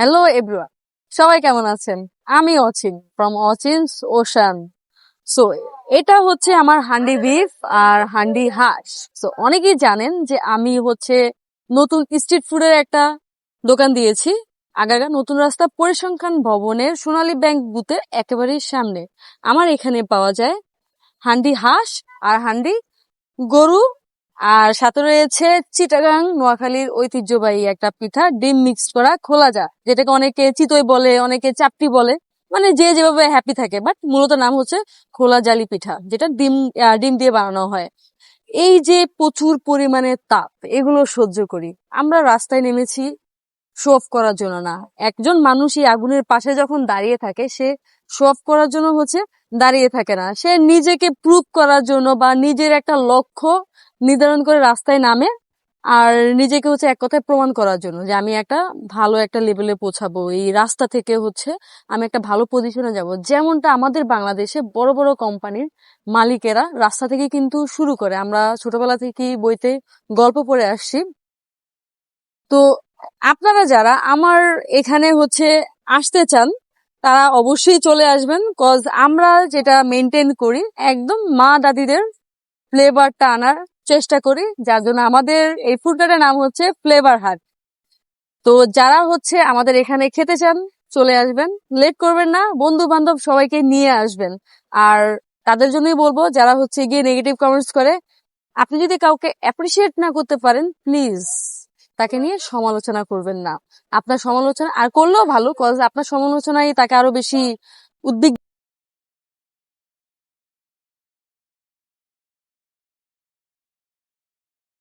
Hello everyone সবাই কেমন আছেন? আমি অচিন ফ্রম অচিনস ওশান সো এটা হচ্ছে আমার হান্ডি বিফ আর হান্ডি হাঁস সো অনেকেই জানেন যে আমি হচ্ছে নতুন স্ট্রিট ফুডের একটা দোকান দিয়েছি। আগাগা নতুন রাস্তা পরিসংখ্যান ভবনের সোনালী ব্যাংক বুথের একেবারেই সামনে। আমার এখানে পাওয়া যায় হান্ডি হাঁস আর হান্ডি গরু আর সাথে রয়েছে চিটাগাং, নোয়াখালীর ঐতিহ্যবাহী একটা পিঠা, ডিম মিক্স করা খোলা যা, যেটাকে অনেকে চিতই বলে, অনেকে চাপটি বলে মানে যে যেভাবে হ্যাপি থাকে। বাট মূলত নাম হচ্ছে খোলা জালি পিঠা, যেটা ডিম ডিম দিয়ে বানানো হয়। এই যে প্রচুর পরিমাণে তাপ, এগুলো সহ্য করি। আমরা রাস্তায় নেমেছি শো অফ করার জন্য না। একজন মানুষ এই আগুনের পাশে যখন দাঁড়িয়ে থাকে, সে শো অফ করার জন্য হচ্ছে দাঁড়িয়ে থাকে না। সে নিজেকে প্রুভ করার জন্য বা নিজের একটা লক্ষ্য নির্ধারণ করে রাস্তায় নামে আর নিজেকে হচ্ছে এক কথায় প্রমাণ করার জন্য যে আমি একটা ভালো একটা লেভেলে পৌঁছাবো। এই রাস্তা থেকে হচ্ছে আমি একটা ভালো পজিশনে যাব। যেমনটা আমাদের বাংলাদেশে বড় বড় কোম্পানির মালিকেরা রাস্তা থেকে কিন্তু শুরু করে। আমরা ছোটবেলা থেকেই বইতে গল্প পড়ে আসছি। তো আপনারা যারা আমার এখানে হচ্ছে আসতে চান, তারা অবশ্যই চলে আসবেন কজ আমরা যেটা মেনটেন করি, একদম মা দাদিদের ফ্লেভারটা আনার চেষ্টা করি, যার জন্য আমাদের এই ফুডকার্টের নাম হচ্ছে ফ্লেভার হাট তো যারা হচ্ছে আমাদের এখানে খেতে চান, চলে আসবেন। লেট করবেন না বন্ধু বান্ধব সবাইকে নিয়ে আসবেন। আর তাদের জন্যই বলব, যারা হচ্ছে গিয়ে নেগেটিভ কমেন্টস করে, আপনি যদি কাউকে অ্যাপ্রিসিয়েট না করতে পারেন প্লিজ তাকে নিয়ে সমালোচনা করবেন না। আপনার সমালোচনা, আর করলেও ভালো কজ আপনার সমালোচনাই তাকে আরও বেশি উদ্বিগ্ন